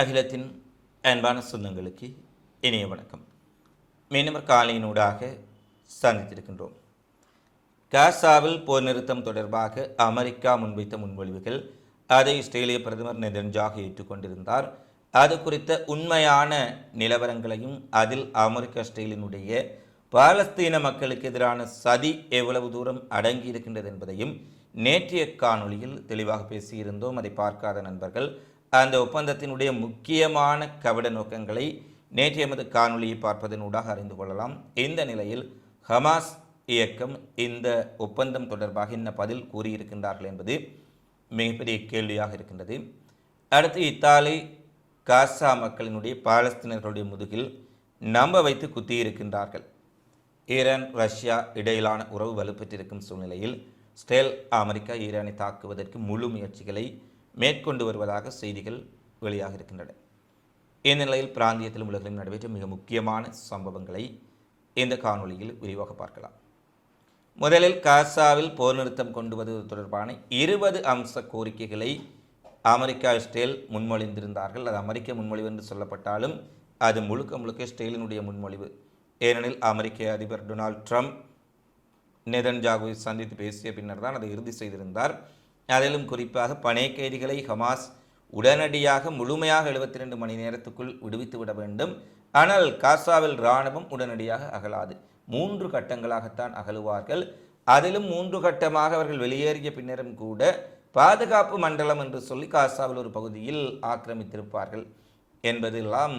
அகிலத்தின் அன்பான சொந்தங்களுக்கு இனிய வணக்கம். மீனவர் காலையினூடாக சந்தித்திருக்கின்றோம். காசாவில் போர் நிறுத்தம் தொடர்பாக அமெரிக்கா முன்வைத்த முன்மொழிவுகள் அதை இஸ்ரேலிய பிரதமர் நெதன்ஜாக ஏற்றுக்கொண்டிருந்தார். அது குறித்த உண்மையான நிலவரங்களையும் அதில் அமெரிக்கா இஸ்ரேலினுடைய பாலஸ்தீன மக்களுக்கு எதிரான சதி எவ்வளவு தூரம் அடங்கி இருக்கின்றது என்பதையும் நேற்றைய காணொளியில் தெளிவாக பேசியிருந்தோம். அதை பார்க்காத நண்பர்கள் அந்த ஒப்பந்தத்தினுடைய முக்கியமான கவட நோக்கங்களை நேற்றைய எமது காணொளியை பார்ப்பதனூடாக அறிந்து கொள்ளலாம். இந்த நிலையில் ஹமாஸ் இயக்கம் இந்த ஒப்பந்தம் தொடர்பாக என்ன பதில் கூறியிருக்கின்றார்கள் என்பது மிகப்பெரிய கேள்வியாக இருக்கின்றது. அடுத்து இத்தாலி காசா மக்களினுடைய பாலஸ்தீனர்களுடைய முதுகில் நம்ப வைத்து குத்தியிருக்கின்றார்கள். ஈரான் ரஷ்யா இடையிலான உறவு வலுப்பெற்றிருக்கும் சூழ்நிலையில் ஸ்டேல் அமெரிக்கா ஈரானை தாக்குவதற்கு முழு முயற்சிகளை மேற்கொண்டு வருவதாக செய்திகள் வெளியாக இருக்கின்றன. இந்நிலையில் பிராந்தியத்திலும் உலகிலும் நடைபெற்ற மிக முக்கியமான சம்பவங்களை இந்த காணொளியில் விரிவாக பார்க்கலாம். முதலில் காசாவில் போர் நிறுத்தம் கொண்டு வருவது தொடர்பான இருபது அம்ச கோரிக்கைகளை அமெரிக்கா இஸ்ரேல் முன்மொழிந்திருந்தார்கள். அது அமெரிக்க முன்மொழிவு என்று சொல்லப்பட்டாலும் அது முழுக்க முழுக்க இஸ்ரேலினுடைய முன்மொழிவு. ஏனெனில் அமெரிக்க அதிபர் டொனால்ட் ட்ரம்ப் நெதன்ஜாகுவை சந்தித்து பேசிய பின்னர் தான் அதை இறுதி செய்திருந்தார். அதிலும் குறிப்பாக பனை கைதிகளை ஹமாஸ் உடனடியாக முழுமையாக எழுபத்தி ரெண்டு மணி நேரத்துக்குள் விடுவித்து விட வேண்டும். ஆனால் காசாவில் இராணுவம் உடனடியாக அகலாது. மூன்று கட்டங்களாகத்தான் அகலுவார்கள். அதிலும் மூன்று கட்டமாக அவர்கள் வெளியேறிய பின்னரும் கூட பாதுகாப்பு மண்டலம் என்று சொல்லி காசாவில் ஒரு பகுதியில் ஆக்கிரமித்திருப்பார்கள். என்பதெல்லாம்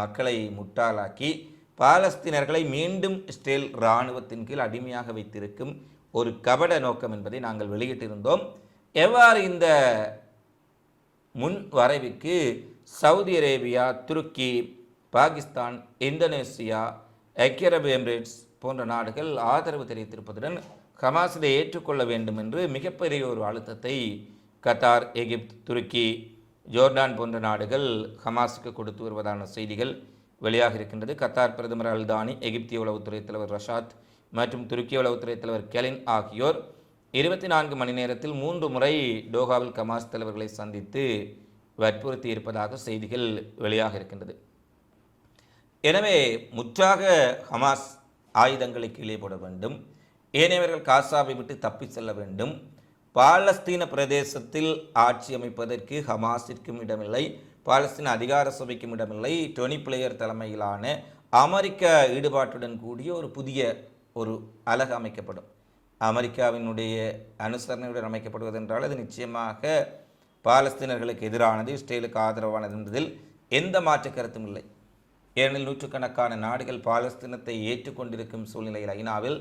மக்களை முட்டாளாக்கி பாலஸ்தீனர்களை மீண்டும் இஸ்ரேல் இராணுவத்தின் கீழ் அடிமையாக வைத்திருக்கும் ஒரு கபட நோக்கம் என்பதை நாங்கள் வெளியிட்டிருந்தோம். எவ்வாறு இந்த முன் வரைவுக்கு சவுதி அரேபியா துருக்கி பாகிஸ்தான் இந்தோனேசியா ஐக்கிய அரபு எமிரேட்ஸ் போன்ற நாடுகள் ஆதரவு தெரிவித்திருப்பதுடன் ஹமாஸ் இதை ஏற்றுக்கொள்ள வேண்டும் என்று மிகப்பெரிய ஒரு அழுத்தத்தை கத்தார் எகிப்து துருக்கி ஜோர்டான் போன்ற நாடுகள் ஹமாஸுக்கு கொடுத்து வருவதான செய்திகள் வெளியாக இருக்கின்றது. கத்தார் பிரதமர் அல்தானி எகிப்திய உளவுத்துறை தலைவர் ரஷாத் மற்றும் துருக்கிய உளவுத்துறை தலைவர் கெலின் ஆகியோர் இருபத்தி நான்கு மணி நேரத்தில் மூன்று முறை டோகாவில் கமாஸ் தலைவர்களை சந்தித்து வற்புறுத்தி இருப்பதாக செய்திகள் வெளியாக இருக்கின்றது. எனவே முற்றாக ஹமாஸ் ஆயுதங்களை கீழே போட வேண்டும். ஏனையவர்கள் காசாவை விட்டு தப்பி செல்ல வேண்டும். பாலஸ்தீன பிரதேசத்தில் ஆட்சி அமைப்பதற்கு ஹமாஸிற்கும் இடமில்லை. பாலஸ்தீன அதிகார சபைக்கும் இடமில்லை. டொனி பிளேயர் தலைமையிலான அமெரிக்க ஈடுபாட்டுடன் கூடிய ஒரு புதிய ஒரு அலகு அமைக்கப்படும். அமெரிக்காவினுடைய அனுசரணையுடன் அமைக்கப்படுவது என்றால் அது நிச்சயமாக பாலஸ்தீனர்களுக்கு எதிரானது இஸ்ரேலுக்கு ஆதரவானது என்பதில் எந்த மாற்று கருத்தும் இல்லை. ஏனெனில் நூற்றுக்கணக்கான நாடுகள் பாலஸ்தீனத்தை ஏற்றுக்கொண்டிருக்கும் சூழ்நிலையில் ஐநாவில்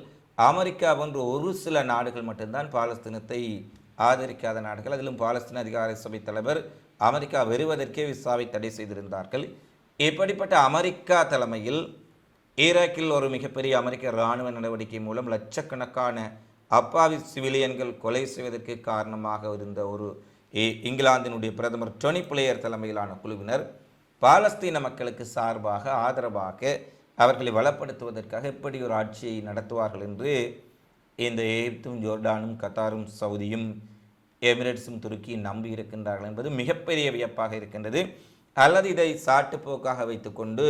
அமெரிக்கா போன்ற ஒரு சில நாடுகள் மட்டும்தான் பாலஸ்தீனத்தை ஆதரிக்காத நாடுகள். அதிலும் பாலஸ்தீன அதிகார சபை தலைவர் அமெரிக்கா வருவதற்கே விசாவை தடை செய்திருந்தார்கள். இப்படிப்பட்ட அமெரிக்கா தலைமையில் ஈராக்கில் ஒரு மிகப்பெரிய அமெரிக்க இராணுவ நடவடிக்கை மூலம் லட்சக்கணக்கான அப்பாவி சிவிலியன்கள் கொலை செய்வதற்கு காரணமாக இருந்த ஒரு இ- இங்கிலாந்தினுடைய பிரதமர் டொனி பிளேயர் தலைமையிலான குழுவினர் பாலஸ்தீன மக்களுக்கு சார்பாக ஆதரவாக அவர்களை வளப்படுத்துவதற்காக எப்படி ஒரு ஆட்சியை நடத்துவார்கள் என்று இந்த எகிப்தும் ஜோர்டானும் கத்தாரும் சவுதியும் எமிரேட்ஸும் துருக்கியும் நம்பி இருக்கின்றார்கள் என்பது மிகப்பெரிய வியப்பாக இருக்கின்றது. அல்லது இதை சாட்டுப்போக்காக வைத்துக்கொண்டு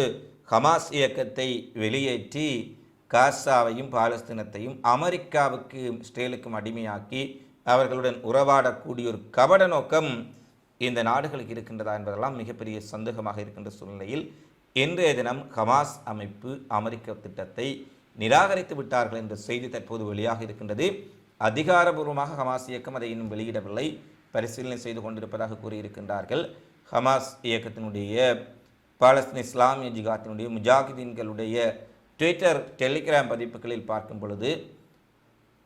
ஹமாஸ் இயக்கத்தை வெளியேற்றி காசாவையும் பாலஸ்தீனத்தையும் அமெரிக்காவுக்கு இஸ்ரேலுக்கும் அடிமையாக்கி அவர்களுடன் உறவாடக்கூடிய ஒரு கபட நோக்கம் இந்த நாடுகளுக்கு இருக்கின்றதா என்பதெல்லாம் மிகப்பெரிய சந்தேகமாக இருக்கின்ற சூழ்நிலையில் இன்றைய தினம் ஹமாஸ் அமைப்பு அமெரிக்க திட்டத்தை நிராகரித்து விட்டார்கள் என்ற செய்தி தற்போது வெளியாக இருக்கின்றது. அதிகாரபூர்வமாக ஹமாஸ் இயக்கம் அதை இன்னும் வெளியிடவில்லை. பரிசீலனை செய்து கொண்டிருப்பதாக கூறியிருக்கின்றார்கள். ஹமாஸ் இயக்கத்தினுடைய பாலஸ்தீன் இஸ்லாமிய ஜிகாத்தினுடைய முஜாஹிதீன்களுடைய ட்விட்டர் டெலிகிராம் பதிப்புகளில் பார்க்கும் பொழுது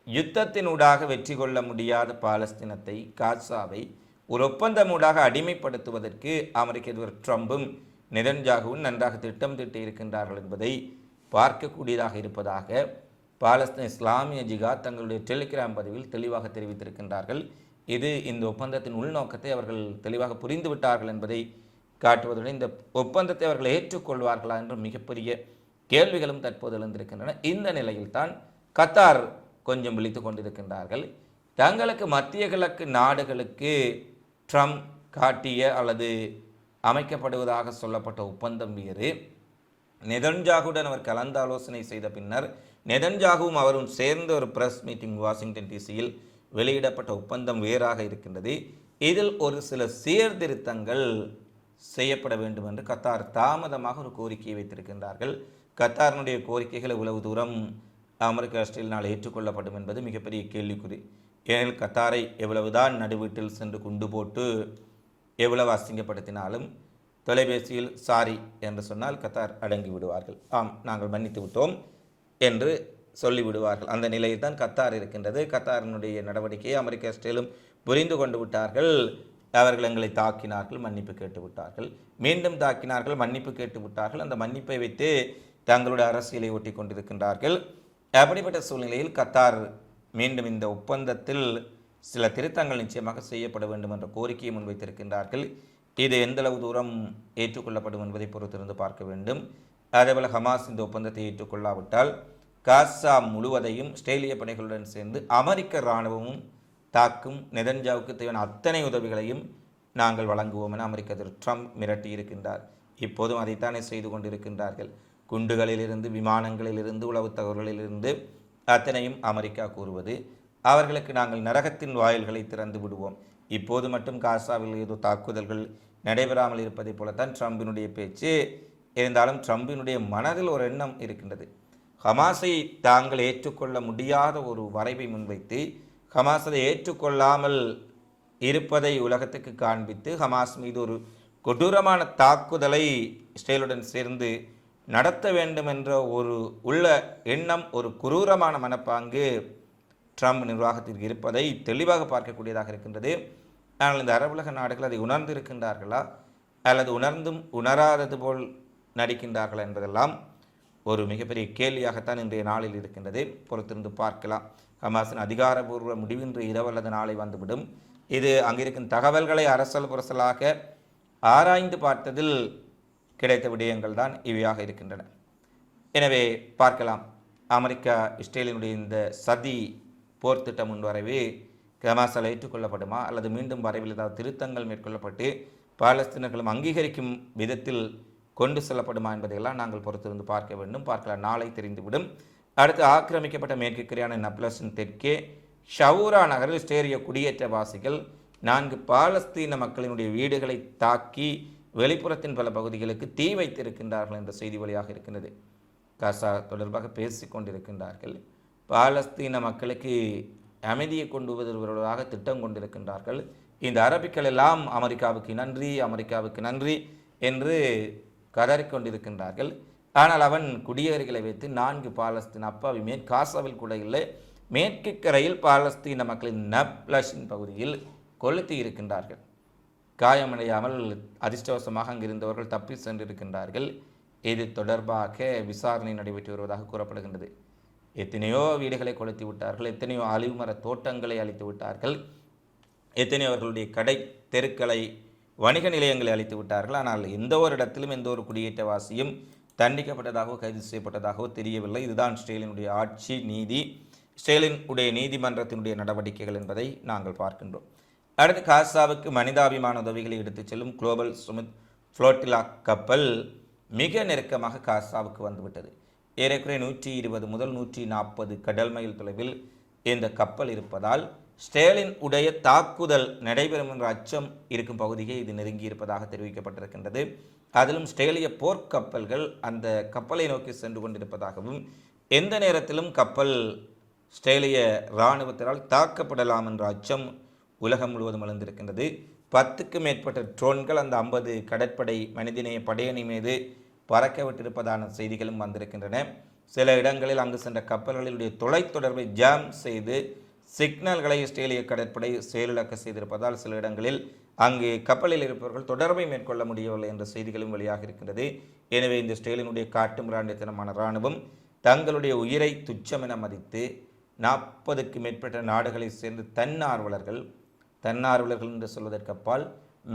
யுத்தத்தினூடாக வெற்றி கொள்ள முடியாத பாலஸ்தீனத்தை காசாவை ஒரு ஒப்பந்தமூடாக அடிமைப்படுத்துவதற்கு அமெரிக்க அதிபர் ட்ரம்பும் நெதன்ஜாகவும் நன்றாக திட்டம் தீட்டியிருக்கின்றார்கள் என்பதை பார்க்கக்கூடியதாக இருப்பதாக பாலஸ்தீன் இஸ்லாமிய ஜிகாத் தங்களுடைய டெலிகிராம் பதிவில் தெளிவாக தெரிவித்திருக்கின்றார்கள். இது இந்த ஒப்பந்தத்தின் உள்நோக்கத்தை அவர்கள் தெளிவாக புரிந்துவிட்டார்கள் என்பதை காட்டுவதுடன் இந்த ஒப்பந்தத்தை அவர்கள் ஏற்றுக்கொள்வார்களா என்ற மிகப்பெரிய கேள்விகளும் தற்போது எழுந்திருக்கின்றன. இந்த நிலையில்தான் கத்தார் கொஞ்சம் விழித்து கொண்டிருக்கின்றார்கள். தங்களுக்கு மத்திய கிழக்கு நாடுகளுக்கு ட்ரம்ப் காட்டிய அல்லது அமைக்கப்படுவதாக சொல்லப்பட்ட ஒப்பந்தம் வேறு நெதன்ஜாகுடன் அவர் கலந்தாலோசனை செய்த பின்னர் நெதன்ஜாகுவும் அவரும் சேர்ந்த ஒரு பிரஸ் மீட்டிங் வாஷிங்டன் டிசியில் வெளியிடப்பட்ட ஒப்பந்தம் வேறாக இருக்கின்றது. இதில் ஒரு சில சீர்திருத்தங்கள் செய்யப்பட வேண்டும் என்று கத்தார் தாமதமாக ஒரு கோரிக்கையை வைத்திருக்கின்றார்கள். கத்தாரினுடைய கோரிக்கைகள் இவ்வளவு தூரம் அமெரிக்க ஆஸ்திரேலியானால் ஏற்றுக்கொள்ளப்படும் என்பது மிகப்பெரிய கேள்விக்குறி. ஏனெனில் கத்தாரை எவ்வளவுதான் நடுவீட்டில் சென்று குண்டு போட்டு எவ்வளவு அசிங்கப்படுத்தினாலும் தொலைபேசியில் சாரி என்று சொன்னால் கத்தார் அடங்கி விடுவார்கள். ஆம் நாங்கள் மன்னித்து விட்டோம் என்று சொல்லிவிடுவார்கள் அந்த நிலையில் தான் கத்தார் இருக்கின்றது. கத்தாரினுடைய நடவடிக்கையை அமெரிக்க ஆஸ்திரேலும் புரிந்து கொண்டு விட்டார்கள். அவர்கள் எங்களை தாக்கினார்கள் மன்னிப்பு கேட்டு விட்டார்கள். மீண்டும் தாக்கினார்கள் மன்னிப்பு கேட்டு விட்டார்கள். அந்த மன்னிப்பை வைத்து தங்களுடைய அரசியலை ஒட்டி கொண்டிருக்கின்றார்கள் அப்படிப்பட்ட சூழ்நிலையில் கத்தார் மீண்டும் இந்த ஒப்பந்தத்தில் சில திருத்தங்கள் நிச்சயமாக செய்யப்பட வேண்டும் என்ற கோரிக்கையை முன்வைத்திருக்கின்றார்கள். இது எந்தளவு தூரம் ஏற்றுக்கொள்ளப்படும் என்பதை பொறுத்திருந்து பார்க்க வேண்டும். அதேபோல் ஹமாஸ் இந்த ஒப்பந்தத்தை ஏற்றுக்கொள்ளாவிட்டால் காசா முழுவதையும் ஆஸ்திரேலிய படைகளுடன் சேர்ந்து அமெரிக்க இராணுவமும் தாக்கும் நெதன்ஜாவுக்கு தேவையான அத்தனை உதவிகளையும் நாங்கள் வழங்குவோம் என அமெரிக்க அதிபர் ட்ரம்ப் மிரட்டியிருக்கின்றார். இப்போதும் அதைத்தானே செய்து கொண்டிருக்கின்றார்கள். குண்டுகளிலிருந்து விமானங்களிலிருந்து உளவு தகவல்களிலிருந்து அத்தனையும் அமெரிக்கா கூறுவது அவர்களுக்கு நாங்கள் நரகத்தின் வாயில்களை திறந்து விடுவோம். இப்போது மட்டும் காசாவில் ஏதோ தாக்குதல்கள் நடைபெறாமல் இருப்பதைப் போலத்தான் ட்ரம்பினுடைய பேச்சு இருந்தாலும் ட்ரம்பினுடைய மனதில் ஒரு எண்ணம் இருக்கின்றது. ஹமாஸை தாங்கள் ஏற்றுக்கொள்ள முடியாத ஒரு வரைவை முன்வைத்து ஹமாஸ் அதை ஏற்றுக்கொள்ளாமல் இருப்பதை உலகத்துக்கு காண்பித்து ஹமாஸ் மீது ஒரு கொடூரமான தாக்குதலை இஸ்ரேலுடன் சேர்ந்து நடத்த வேண்டும் என்ற ஒரு உள்ள எண்ணம் ஒரு குரூரமான மனப்பாங்கு ட்ரம்ப் நிர்வாகத்திற்கு இருப்பதை தெளிவாக பார்க்கக்கூடியதாக இருக்கின்றது. ஆனால் இந்த அரபுலக நாடுகள் அதை உணர்ந்து இருக்கின்றார்களா அல்லது உணர்ந்தும் உணராதது போல் நடிக்கின்றார்களா என்பதெல்லாம் ஒரு மிகப்பெரிய கேள்வியாகத்தான் இன்றைய நாளில் இருக்கின்றது. பொறுத்திருந்து பார்க்கலாம். ஹமாஸின் அதிகாரபூர்வ முடிவின்றி இரவு அல்லது நாளை வந்துவிடும். இது அங்கிருக்கும் தகவல்களை அரசல் புரசலாக ஆராய்ந்து பார்த்ததில் கிடைத்த விடயங்கள் தான் இவையாக இருக்கின்றன. எனவே பார்க்கலாம். அமெரிக்கா இஸ்ரேலினுடைய இந்த சதி போர் திட்டம் முன்வரவே ஹமாஸால் ஏற்றுக்கொள்ளப்படுமா அல்லது மீண்டும் வரைவில் ஏதாவது திருத்தங்கள் மேற்கொள்ளப்பட்டு பாலஸ்தீனர்களும் அங்கீகரிக்கும் விதத்தில் கொண்டு செல்லப்படுமா என்பதையெல்லாம் நாங்கள் பொறுத்திருந்து பார்க்க வேண்டும். பார்க்கலாம். நாளை தெரிந்துவிடும். அடுத்து ஆக்கிரமிக்கப்பட்ட மேற்கு கிரியான நப்லஸின் தெற்கே ஷவுரா நகரில் ஸ்டேரிய குடியேற்றவாசிகள் நான்கு பாலஸ்தீன மக்களினுடைய வீடுகளை தாக்கி வெளிப்புறத்தின் பல பகுதிகளுக்கு தீ வைத்திருக்கின்றார்கள் என்ற செய்தி வழியாக இருக்கின்றது. காசா தொடர்பாக பேசிக் கொண்டிருக்கின்றார்கள். பாலஸ்தீன மக்களுக்கு அமைதியை கொண்டு வருவதாக திட்டம் கொண்டிருக்கின்றார்கள். இந்த அரபிக்கள் எல்லாம் அமெரிக்காவுக்கு நன்றி அமெரிக்காவுக்கு நன்றி என்று கதறிக்கொண்டிருக்கின்றார்கள் ஆனால் அவன் குடியேறிகளை வைத்து நான்கு பாலஸ்தீன் அப்பாவி மேற் காசாவில் கூட இல்லை மேற்கு கரையில் பாலஸ்தீன மக்களின் நப்லஷின் பகுதியில் கொளுத்தி இருக்கின்றார்கள். காயமடையாமல் அதிர்ஷ்டவசமாக அங்கிருந்தவர்கள் தப்பி சென்றிருக்கின்றார்கள். இது தொடர்பாக விசாரணை நடைபெற்று வருவதாக கூறப்படுகின்றது. எத்தனையோ வீடுகளை கொளுத்தி விட்டார்கள் எத்தனையோ அழிவுமர தோட்டங்களை அழித்து விட்டார்கள் எத்தனையோ அவர்களுடைய கடை தெருக்களை வணிக நிலையங்களை அழித்து விட்டார்கள் ஆனால் எந்த ஒரு இடத்திலும் எந்த ஒரு குடியேற்றவாசியும் தண்டிக்கப்பட்டதாகவோ கைது செய்யப்பட்டதாகவோ தெரியவில்லை. இதுதான் ஸ்டெயிலினுடைய ஆட்சி நீதி. ஸ்டெயிலின் உடைய நீதிமன்றத்தினுடைய நடவடிக்கைகள் என்பதை நாங்கள் பார்க்கின்றோம். அடுத்து காசாவுக்கு மனிதாபிமான உதவிகளை எடுத்துச் செல்லும் குளோபல் சுமித் ஃப்ளோட்டிலா கப்பல் மிக நெருக்கமாக காசாவுக்கு வந்துவிட்டது. ஏறக்குறைய நூற்றி இருபது முதல் நூற்றி நாற்பது கடல் மைல் தொலைவில் இந்த கப்பல் இருப்பதால் ஸ்டேலின் உடைய தாக்குதல் நடைபெறும் என்ற அச்சம் இருக்கும் பகுதியை இது நெருங்கி இருப்பதாக தெரிவிக்கப்பட்டிருக்கின்றது. அதிலும் ஸ்டேலிய போர்க்கப்பல்கள் அந்த கப்பலை நோக்கி சென்று கொண்டிருப்பதாகவும் எந்த நேரத்திலும் கப்பல் ஸ்டேலிய இராணுவத்தினால் தாக்கப்படலாம் என்ற அச்சம் உலகம் முழுவதும் வளர்ந்திருக்கின்றது. பத்துக்கும் மேற்பட்ட ட்ரோன்கள் அந்த ஐம்பது கடற்படை மனிதநேய படையணி மீது பறக்க விட்டிருப்பதான செய்திகளும் வந்திருக்கின்றன. சில இடங்களில் அங்கு சென்ற கப்பல்களினுடைய தொலைத்தொடர்பை ஜாம் செய்து சிக்னல்களை ஆஸ்திரேலிய கடற்படை செயலிழக்க செய்திருப்பதால் சில இடங்களில் அங்கு கப்பலில் இருப்பவர்கள் தொடர்பை மேற்கொள்ள முடியவில்லை என்ற செய்திகளும் வெளியாக இருக்கின்றது. எனவே இந்த ஸ்டேலினுடைய காட்டு மிராண்டித்தனமான இராணுவம் தங்களுடைய உயிரை துச்சம் என மதித்து நாற்பதுக்கு மேற்பட்ட நாடுகளைச் சேர்ந்த தன்னார்வலர்கள் தன்னார்வலர்கள் என்று சொல்வதற்கு அப்பால்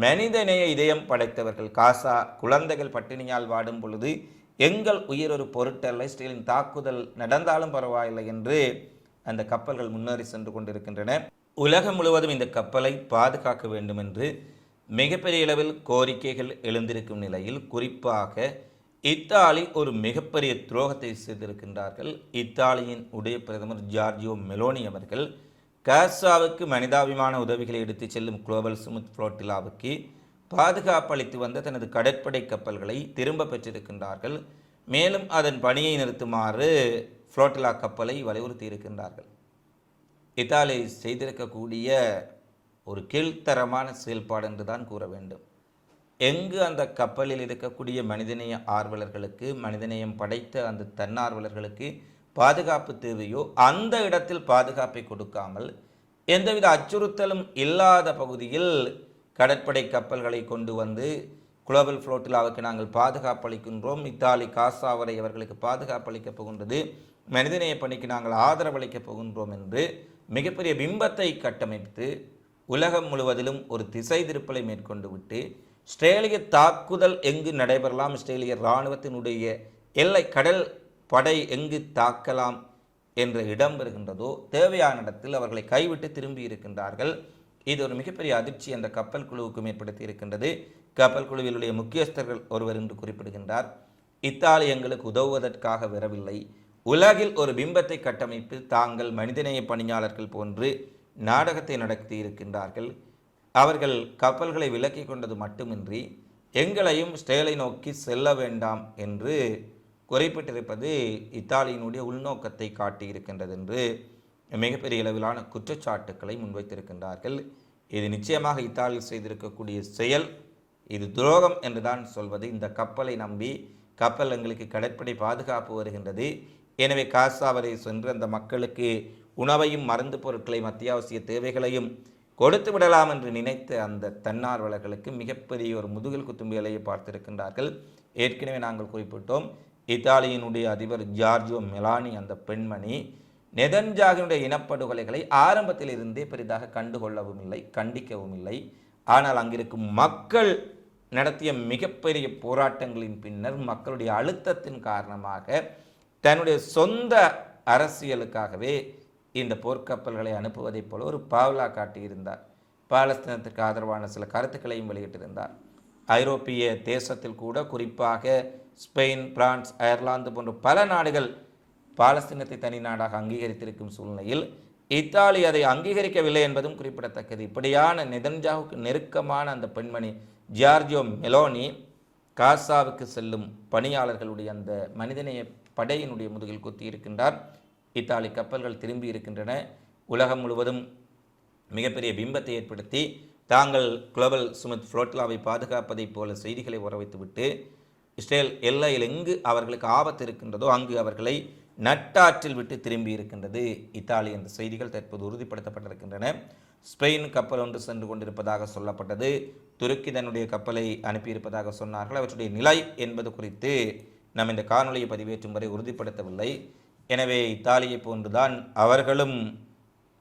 மனிதநேய இதயம் படைத்தவர்கள் காசா குழந்தைகள் பட்டினியால் வாடும் பொழுது எங்கள் உயிர் ஒரு பொருட்டல்ல இஸ்ரேலின் தாக்குதல் நடந்தாலும் பரவாயில்லை என்று அந்த கப்பல்கள் முன்னேறி சென்று கொண்டிருக்கின்றன. உலகம் முழுவதும் இந்த கப்பலை பாதுகாக்க வேண்டும் என்று மிகப்பெரிய அளவில் கோரிக்கைகள் எழுந்திருக்கும் நிலையில் குறிப்பாக இத்தாலி ஒரு மிகப்பெரிய துரோகத்தை செய்திருக்கின்றார்கள். இத்தாலியின் உடைய பிரதமர் ஜார்ஜியோ மெலோனி அவர்கள் காசாவுக்கு மனிதாபிமான உதவிகளை எடுத்துச் செல்லும் குளோபல் சுமித் புளோட்டிலாவுக்கு பாதுகாப்பு அளித்து வந்த தனது கடற்படை கப்பல்களை திரும்ப பெற்றிருக்கின்றார்கள். மேலும் அதன் பணியை நிறுத்துமாறு புளோட்டிலா கப்பலை வலியுறுத்தி இருக்கின்றார்கள் இத்தாலி செய்திருக்கக்கூடிய ஒரு கீழ்த்தரமான செயல்பாடு என்று தான் கூற வேண்டும். எங்கு அந்த கப்பலில் இருக்கக்கூடிய மனிதநேய ஆர்வலர்களுக்கு மனிதநேயம் படைத்த அந்த தன்னார்வலர்களுக்கு பாதுகாப்பு தேவையோ அந்த இடத்தில் பாதுகாப்பை கொடுக்காமல் எந்தவித அச்சுறுத்தலும் இல்லாத பகுதியில் கடற்படை கப்பல்களை கொண்டு வந்து குளோபல் ஃப்ளோட்டிலாவுக்கு நாங்கள் பாதுகாப்பு அளிக்கின்றோம். இத்தாலி காசா வரை அவர்களுக்கு பாதுகாப்பு அளிக்கப் போகின்றது. மனிதநேய பணிக்கு நாங்கள் ஆதரவு அளிக்கப் போகின்றோம் என்று மிகப்பெரிய பிம்பத்தை கட்டமைத்து உலகம் முழுவதிலும் ஒரு திசை திருப்பலை மேற்கொண்டு விட்டு இஸ்ரேலிய தாக்குதல் எங்கு நடைபெறலாம்? இஸ்ரேலிய இராணுவத்தினுடைய எல்லை கடல் படை எங்கு தாக்கலாம் என்ற இடம் வருகின்றதோ தேவையான இடத்தில் அவர்களை கைவிட்டு திரும்பி இருக்கின்றார்கள். இது ஒரு மிகப்பெரிய அதிர்ச்சி அந்த கப்பல் குழுவுக்கும் ஏற்படுத்தி இருக்கின்றது. கப்பல் குழுவிலுடைய முக்கியஸ்தர்கள் ஒருவர் என்று குறிப்பிடுகின்றார். இத்தாலி எங்களுக்கு உதவுவதற்காக வரவில்லை. உலகில் ஒரு பிம்பத்தை கட்டமைப்பு தாங்கள் மனிதநேய பணியாளர்கள் போன்று நாடகத்தை நடத்தி இருக்கின்றார்கள். அவர்கள் கப்பல்களை விலக்கிக் கொண்டது மட்டுமின்றி எங்களையும் ஸ்டேலை நோக்கி செல்ல வேண்டாம் என்று குறைப்பட்டிருப்பது இத்தாலியினுடைய உள்நோக்கத்தை காட்டியிருக்கின்றது என்று மிகப்பெரிய அளவிலான குற்றச்சாட்டுக்களை முன்வைத்திருக்கின்றார்கள். இது நிச்சயமாக இத்தாலி செய்திருக்கக்கூடிய செயல். இது துரோகம் என்றுதான் சொல்வது. இந்த கப்பலை நம்பி கப்பல் எங்களுக்கு கடற்படை பாதுகாப்பு வருகின்றது. எனவே காசா வரை சென்று அந்த மக்களுக்கு உணவையும் மருந்து பொருட்களையும் அத்தியாவசிய தேவைகளையும் கொடுத்து விடலாம் என்று நினைத்த அந்த தன்னார்வலர்களுக்கு மிகப்பெரிய ஒரு முதுகில் குத்தும்பிகளையே பார்த்திருக்கின்றார்கள். ஏற்கனவே நாங்கள் குறிப்பிட்டோம் இத்தாலியினுடைய அதிபர் ஜார்ஜோ மெலானி அந்த பெண்மணி நெதன்ஜாகினுடைய இனப்படுகொலைகளை ஆரம்பத்தில் இருந்தே பெரிதாக கண்டுகொள்ளவும் இல்லை கண்டிக்கவும் இல்லை. ஆனால் அங்கிருக்கும் மக்கள் நடத்திய மிகப்பெரிய போராட்டங்களின் பின்னர் மக்களுடைய அழுத்தத்தின் காரணமாக தன்னுடைய சொந்த அரசியலுக்காகவே இந்த போர்க்கப்பல்களை அனுப்புவதைப் போல ஒரு பாவ்லா காட்டியிருந்தார். பாலஸ்தீனத்திற்கு ஆதரவான சில கருத்துக்களையும் வெளியிட்டிருந்தார். ஐரோப்பிய தேசத்தில் கூட குறிப்பாக ஸ்பெயின் பிரான்ஸ் அயர்லாந்து போன்ற பல நாடுகள் பாலஸ்தீனத்தை தனி நாடாக அங்கீகரித்திருக்கும் சூழ்நிலையில் இத்தாலி அதை அங்கீகரிக்கவில்லை என்பதும் குறிப்பிடத்தக்கது. இப்படியான நெதன்ஜாவுக்கு நெருக்கமான அந்த பெண்மணி ஜியார்ஜியோ மெலோனி காசாவுக்கு செல்லும் பணியாளர்களுடைய அந்த மனிதநேய படையினுடைய முதுகில் குத்தி இருக்கின்றார் இத்தாலி கப்பல்கள் திரும்பி இருக்கின்றன. உலகம் முழுவதும் மிகப்பெரிய பிம்பத்தை ஏற்படுத்தி தாங்கள் குளோபல் சுமித் ஃப்ளோட்லாவை பாதுகாப்பதைப் போல செய்திகளை உறவைத்துவிட்டு இஸ்ரேல் எல்லையில் எங்கு அவர்களுக்கு ஆபத்து இருக்கின்றதோ அங்கு அவர்களை நட்டாற்றில் விட்டு திரும்பி இருக்கின்றது. இத்தாலி என்ற செய்திகள் தற்போது உறுதிப்படுத்தப்பட்டிருக்கின்றன. ஸ்பெயின் கப்பல் ஒன்று சென்று கொண்டிருப்பதாக சொல்லப்பட்டது. துருக்கி தன்னுடைய கப்பலை அனுப்பியிருப்பதாக சொன்னார்கள். அவற்றுடைய நிலை என்பது குறித்து நாம் இந்த காணொலியை பதிவேற்றும் வரை உறுதிப்படுத்தவில்லை. எனவே இத்தாலியை போன்றுதான் அவர்களும்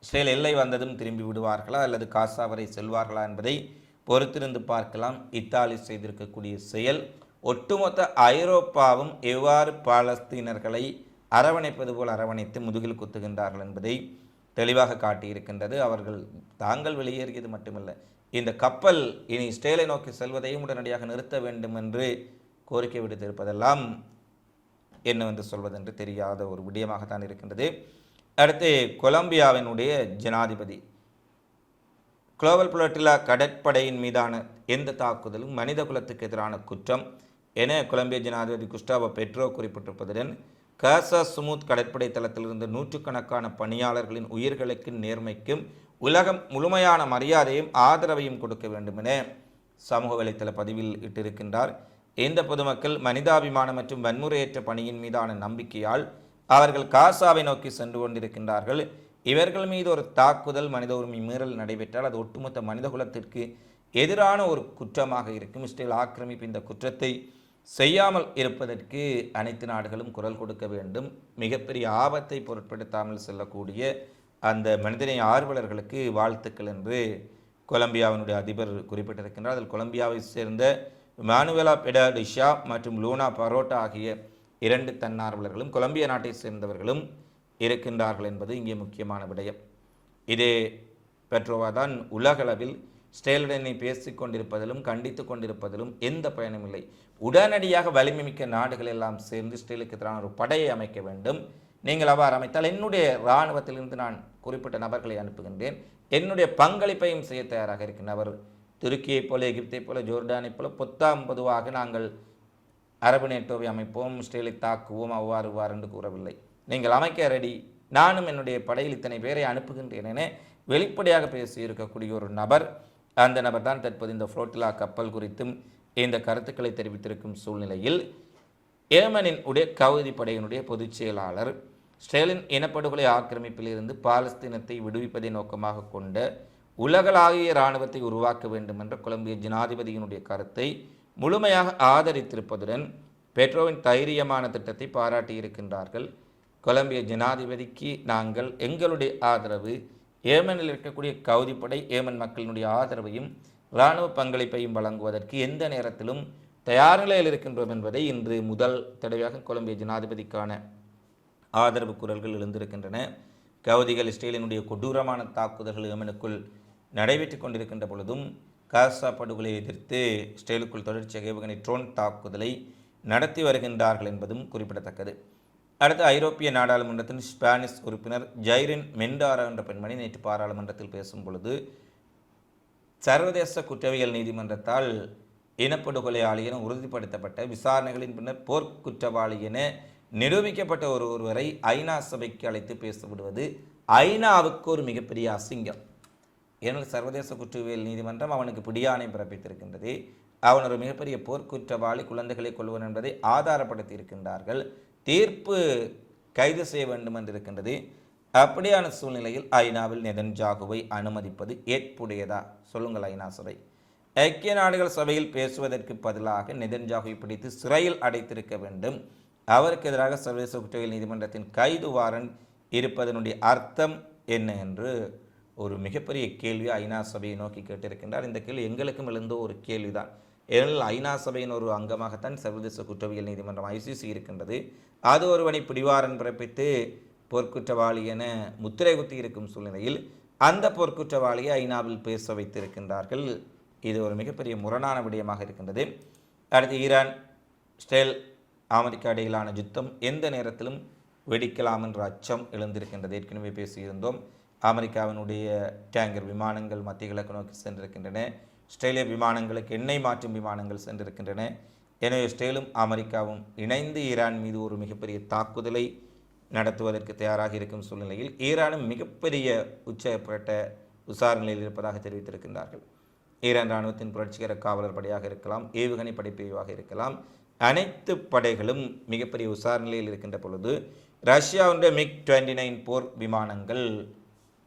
இஸ்ரேல் எல்லை வந்ததும் திரும்பி விடுவார்களா அல்லது காசா வரை செல்வார்களா என்பதை பொறுத்திருந்து பார்க்கலாம். இத்தாலி செய்திருக்கக்கூடிய செயல் ஒட்டுமொத்த ஐரோப்பாவும் எவ்வாறு பாலஸ்தீனர்களை அரவணைப்பது போல் அரவணைத்து முதுகில் குத்துகின்றார்கள் என்பதை தெளிவாக காட்டியிருக்கின்றது. அவர்கள் தாங்கள் வெளியேறியது மட்டுமல்ல இந்த கப்பல் இனி இஸ்ரேலை நோக்கி செல்வதையும் உடனடியாக நிறுத்த வேண்டும் என்று கோரிக்கை விடுத்திருப்பதெல்லாம் என்னவென்று சொல்வதென்று தெரியாத ஒரு விடயமாகத்தான் இருக்கின்றது. அடுத்து கொலம்பியாவினுடைய ஜனாதிபதி. குளோபல் புலட்டிலா கடற்படையின் மீதான எந்த தாக்குதலும் மனித குலத்துக்கு எதிரான குற்றம் என கொலம்பிய ஜனாதிபதி குஸ்டாவோ பெட்ரோ குறிப்பிட்டிருப்பதுடன் காசா சுமூத் கடற்படை தளத்திலிருந்து நூற்றுக்கணக்கான பணியாளர்களின் உயிர்களுக்கும் நேர்மைக்கும் உலகம் முழுமையான மரியாதையும் ஆதரவையும் கொடுக்க வேண்டும் என சமூக வலைத்தள பதிவில் இட்டிருக்கின்றார். இந்த பொதுமக்கள் மனிதாபிமானம் மற்றும் வன்முறையற்ற பணியின் மீதான நம்பிக்கையால் அவர்கள் காசாவை நோக்கி சென்று கொண்டிருக்கின்றார்கள். இவர்கள் மீது ஒரு தாக்குதல் மனித உரிமை மீறல் நடைபெற்றால் அது ஒட்டுமொத்த மனிதகுலத்திற்கு எதிரான ஒரு குற்றமாக இருக்கும். இஸ்ரேல் ஆக்கிரமிப்பு இந்த குற்றத்தை செய்யாமல் இருப்பதற்கு அனைத்து நாடுகளும் குரல் கொடுக்க வேண்டும். மிகப்பெரிய ஆபத்தை பொருட்படுத்தாமல் செல்லக்கூடிய அந்த மனிதநேய ஆர்வலர்களுக்கு வாழ்த்துக்கள் என்று கொலம்பியாவினுடைய அதிபர் குறிப்பிட்டிருக்கின்றார். அதில் கொலம்பியாவை சேர்ந்த மானுவேலா பெடாடிஷா மற்றும் லூனா பரோட்டா ஆகிய இரண்டு தன்னார்வலர்களும் கொலம்பியா நாட்டை சேர்ந்தவர்களும் இருக்கின்றார்கள் என்பது இங்கே முக்கியமான விடயம். இதே பெட்ரோவா தான் உலகளவில் ஸ்டேலுடனே பேசிக் கொண்டிருப்பதிலும் கண்டித்து கொண்டிருப்பதிலும் எந்த பயனும் இல்லை. உடனடியாக வலிமை மிக்க நாடுகள் எல்லாம் சேர்ந்து ஸ்டேலுக்கு எதிரான ஒரு படையை அமைக்க வேண்டும். நீங்கள் அவ்வாறு அமைத்தால் என்னுடைய இராணுவத்திலிருந்து நான் குறிப்பிட்ட நபர்களை அனுப்புகின்றேன். என்னுடைய பங்களிப்பையும் செய்ய தயாராக இருக்கின்ற அவர். துருக்கியைப் போல எகிப்தைப் போல ஜோர்டானைப் போல பொத்தாம் பொதுவாக நாங்கள் அரபு நேட்டோவை அமைப்போம் இஸ்ரேலை தாக்குவோம் அவ்வாறு இவ்வாறு என்று கூறவில்லை. நீங்கள் அமைக்க ரெடி நானும் என்னுடைய படையில் இத்தனை பேரை அனுப்புகின்றேன் என வெளிப்படையாக பேசியிருக்கக்கூடிய ஒரு நபர். அந்த நபர் தான் தற்போது இந்த புளோட்டிலா கப்பல் குறித்தும் இந்த கருத்துக்களை தெரிவித்திருக்கும் சூழ்நிலையில் ஏமனின் உடைய கவுதி படையினுடைய பொதுச் செயலாளர் ஸ்டேலின் இனப்படுகொலை ஆக்கிரமிப்பிலிருந்து பாலஸ்தீனத்தை விடுவிப்பதை நோக்கமாக கொண்ட உலகளாவிய இராணுவத்தை உருவாக்க வேண்டும் என்ற கொலம்பிய ஜனாதிபதியினுடைய கருத்தை முழுமையாக ஆதரித்திருப்பதுடன் பெட்ரோவின் தைரியமான திட்டத்தை பாராட்டியிருக்கின்றார்கள். கொலம்பிய ஜனாதிபதிக்கு நாங்கள் எங்களுடைய ஆதரவு ஏமனில் இருக்கக்கூடிய கவுதிப்படை ஏமன் மக்களினுடைய ஆதரவையும் இராணுவ பங்களிப்பையும் வழங்குவதற்கு எந்த நேரத்திலும் தயார் நிலையில் இருக்கின்றோம் என்பதை இன்று முதல் தடவையாக கொலம்பிய ஜனாதிபதிக்கான ஆதரவு குரல்கள் எழுந்திருக்கின்றன. கவுதிகள் இஸ்ரேலினுடைய கொடூரமான தாக்குதல்கள் ஏமனுக்குள் நடைபெற்று கொண்டிருக்கின்ற பொழுதும் காசா படுகொலை எதிர்த்து இஸ்ரேலுக்குள் தொடர்ச்சியாக ஏவுகணை ட்ரோன் தாக்குதலை நடத்தி வருகின்றார்கள் என்பதும் குறிப்பிடத்தக்கது. அடுத்து ஐரோப்பிய நாடாளுமன்றத்தின் ஸ்பானிஷ் உறுப்பினர் ஜைரின் மெண்டாரா என்ற பெண்மணி நேற்று பாராளுமன்றத்தில் பேசும் பொழுது சர்வதேச குற்றவியல் நீதிமன்றத்தால் இனப்படுகொலையாளி என உறுதிப்படுத்தப்பட்ட விசாரணைகளின் பின்னர் போர்க்குற்றவாளி என நிரூபிக்கப்பட்ட ஒரு ஒருவரை ஐநா சபைக்கு அழைத்து பேசப்படுவது ஐநாவுக்கு ஒரு மிகப்பெரிய அசிங்கம். ஏனெனில் சர்வதேச குற்றவியல் நீதிமன்றம் அவனுக்கு பிடியாணை பிறப்பித்திருக்கின்றது. அவன் ஒரு மிகப்பெரிய போர்க்குற்றவாளி குழந்தைகளை கொள்வன் என்பதை ஆதாரப்படுத்தி இருக்கின்றார்கள் தீர்ப்பு கைது செய்ய வேண்டும் என்றிருக்கின்றது. அப்படியான சூழ்நிலையில் ஐநாவில் நெதன்ஜாகுவை அனுமதிப்பது ஏற்புடையதா? சொல்லுங்கள் ஐநா சபை. ஐக்கிய நாடுகள் சபையில் பேசுவதற்கு பதிலாக நெதன்ஜாகுவை பிடித்து சிறையில் அடைத்திருக்க வேண்டும். அவருக்கு எதிராக சர்வதேச குற்றவியல் நீதிமன்றத்தின் கைது வாரண்ட் இருப்பதனுடைய அர்த்தம் என்ன என்று ஒரு மிகப்பெரிய கேள்வி ஐநா சபையை நோக்கி கேட்டிருக்கின்றார். இந்த கேள்வி எங்களுக்கும் எழுந்த ஒரு கேள்விதான். ஏனெனில் ஐநா சபையின் ஒரு அங்கமாகத்தான் சர்வதேச குற்றவியல் நீதிமன்றம் ஐசிசி இருக்கின்றது. அது ஒருவனை பிடிவாரன் பிறப்பித்து போர்க்குற்றவாளி என முத்திரை குத்தி இருக்கும் சூழ்நிலையில் அந்த போர்க்குற்றவாளியை ஐநாவில் பேச வைத்திருக்கின்றார்கள். இது ஒரு மிகப்பெரிய முரணான விடயமாக இருக்கின்றது. அடுத்து ஈரான் ஸ்டேல் அமெரிக்கா இடையிலான யுத்தம் எந்த நேரத்திலும் வெடிக்கலாம் என்ற அச்சம் எழுந்திருக்கின்றது. ஏற்கனவே பேசியிருந்தோம். அமெரிக்காவினுடைய டேங்கர் விமானங்கள் மத்திய கிழக்கு நோக்கி சென்றிருக்கின்றன. ஸ்ட்ரேலிய விமானங்களுக்கு எண்ணெய் மாற்றும் விமானங்கள் சென்றிருக்கின்றன. எனவே ஸ்டேலும் அமெரிக்காவும் இணைந்து ஈரான் மீது ஒரு மிகப்பெரிய தாக்குதலை நடத்துவதற்கு தயாராக இருக்கும் சூழ்நிலையில் ஈரானும் மிகப்பெரிய உச்சப்பட்ட விசாரணையில் இருப்பதாக தெரிவித்திருக்கின்றார்கள். ஈரான் இராணுவத்தின் புரட்சிகர காவலர் படையாக இருக்கலாம் ஏவுகணை படைப்பிரிவாக இருக்கலாம் அனைத்து படைகளும் மிகப்பெரிய விசாரணையில் இருக்கின்ற பொழுது ரஷ்யாவுடைய மிக் டுவெண்ட்டி நைன் போர் விமானங்கள்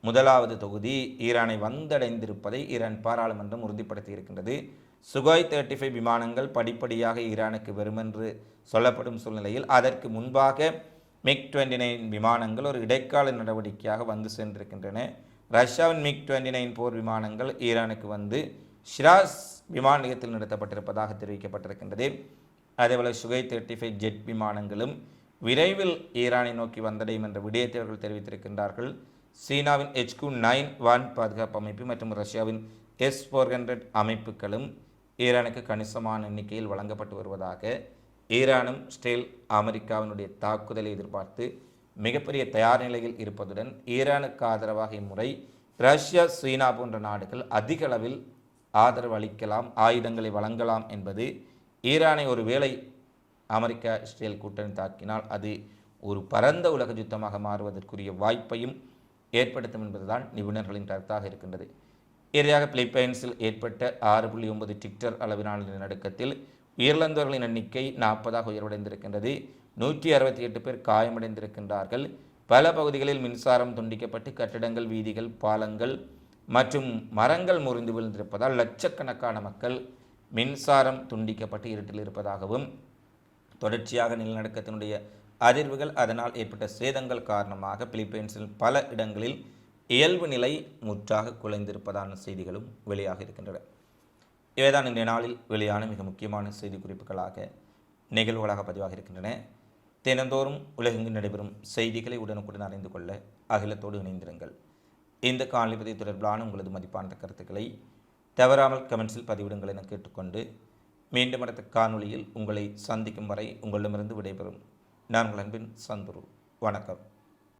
முதலாவது தொகுதி ஈரானை வந்தடைந்திருப்பதை ஈரான் பாராளுமன்றம் உறுதிப்படுத்தி இருக்கின்றது. சுகாய் தேர்ட்டி ஃபைவ் விமானங்கள் படிப்படியாக ஈரானுக்கு வரும் என்று சொல்லப்படும் சூழ்நிலையில் அதற்கு முன்பாக மிக் டுவெண்ட்டி நைன் விமானங்கள் ஒரு இடைக்கால நடவடிக்கையாக வந்து சென்றிருக்கின்றன. ரஷ்யாவின் மிக் டுவெண்ட்டி நைன் போர் விமானங்கள் ஈரானுக்கு வந்து ஷிராஸ் விமான நிலையத்தில் நிறுத்தப்பட்டிருப்பதாக தெரிவிக்கப்பட்டிருக்கின்றது. அதேபோல் சுகை தேர்ட்டி ஃபைவ் ஜெட் விமானங்களும் விரைவில் ஈரானை நோக்கி வந்தடையும் என்ற விடயத்தை அவர்கள் தெரிவித்திருக்கின்றார்கள். சீனாவின் ஹெச்கு நைன் வான் பாதுகாப்பு அமைப்பு மற்றும் ரஷ்யாவின் எஸ் ஃபோர் ஹண்ட்ரட் அமைப்புகளும் ஈரானுக்கு கணிசமான எண்ணிக்கையில் வழங்கப்பட்டு வருவதாக ஈரானும் ஸ்டேல் அமெரிக்காவினுடைய தாக்குதலை எதிர்பார்த்து மிகப்பெரிய தயார் நிலையில் இருப்பதுடன் ஈரானுக்கு ஆதரவாக இம்முறை ரஷ்யா சீனா போன்ற நாடுகள் அதிக அளவில் ஆதரவு அளிக்கலாம் ஆயுதங்களை வழங்கலாம் என்பது ஈரானை ஒரு வேளை அமெரிக்கா இஸ்ரேல் கூட்டணி தாக்கினால் அது ஒரு பரந்த உலக யுத்தமாக மாறுவதற்குரிய வாய்ப்பையும் ஏற்படுத்தும் என்பதுதான் நிபுணர்களின் கருத்தாக இருக்கின்றது. இறுதியாக பிலிப்பைன்ஸில் ஏற்பட்ட ஆறு புள்ளி ஒன்பது டிக்டர் அளவிலான நிலநடுக்கத்தில் உயிரிழந்தவர்களின் எண்ணிக்கை நாற்பதாக உயர்வடைந்திருக்கின்றது. நூற்றி அறுபத்தி எட்டு பேர் காயமடைந்திருக்கின்றார்கள். பல பகுதிகளில் மின்சாரம் துண்டிக்கப்பட்டு கட்டிடங்கள் வீதிகள் பாலங்கள் மற்றும் மரங்கள் முறிந்து விழுந்திருப்பதால் லட்சக்கணக்கான மக்கள் மின்சாரம் துண்டிக்கப்பட்டு இருட்டில் இருப்பதாகவும் தொடர்ச்சியாக நிலநடுக்கத்தினுடைய அதிர்வுகள் அதனால் ஏற்பட்ட சேதங்கள் காரணமாக பிலிப்பைன்ஸில் பல இடங்களில் இயல்பு நிலை முற்றாக குலைந்திருப்பதான செய்திகளும் வெளியாக இருக்கின்றன. இவைதான் இன்றைய நாளில் வெளியான மிக முக்கியமான செய்தி குறிப்புகளாக நிகழ்வுகளாக பதிவாக இருக்கின்றன. தினந்தோறும் உலகெங்கு நடைபெறும் செய்திகளை உடனுக்குடன் அறிந்து கொள்ள அகிலத்தோடு இணைந்திருங்கள். இந்த காணொலி தொடர்பிலான உங்களது மதிப்பான கருத்துக்களை தவறாமல் கமெண்ட்ஸில் பதிவிடுங்கள் என கேட்டுக்கொண்டு மீண்டும் அடுத்த காணொளியில் உங்களை சந்திக்கும் வரை உங்களிடமிருந்து விடைபெறும். நான் அன்பின் சந்துரு. வணக்கம்.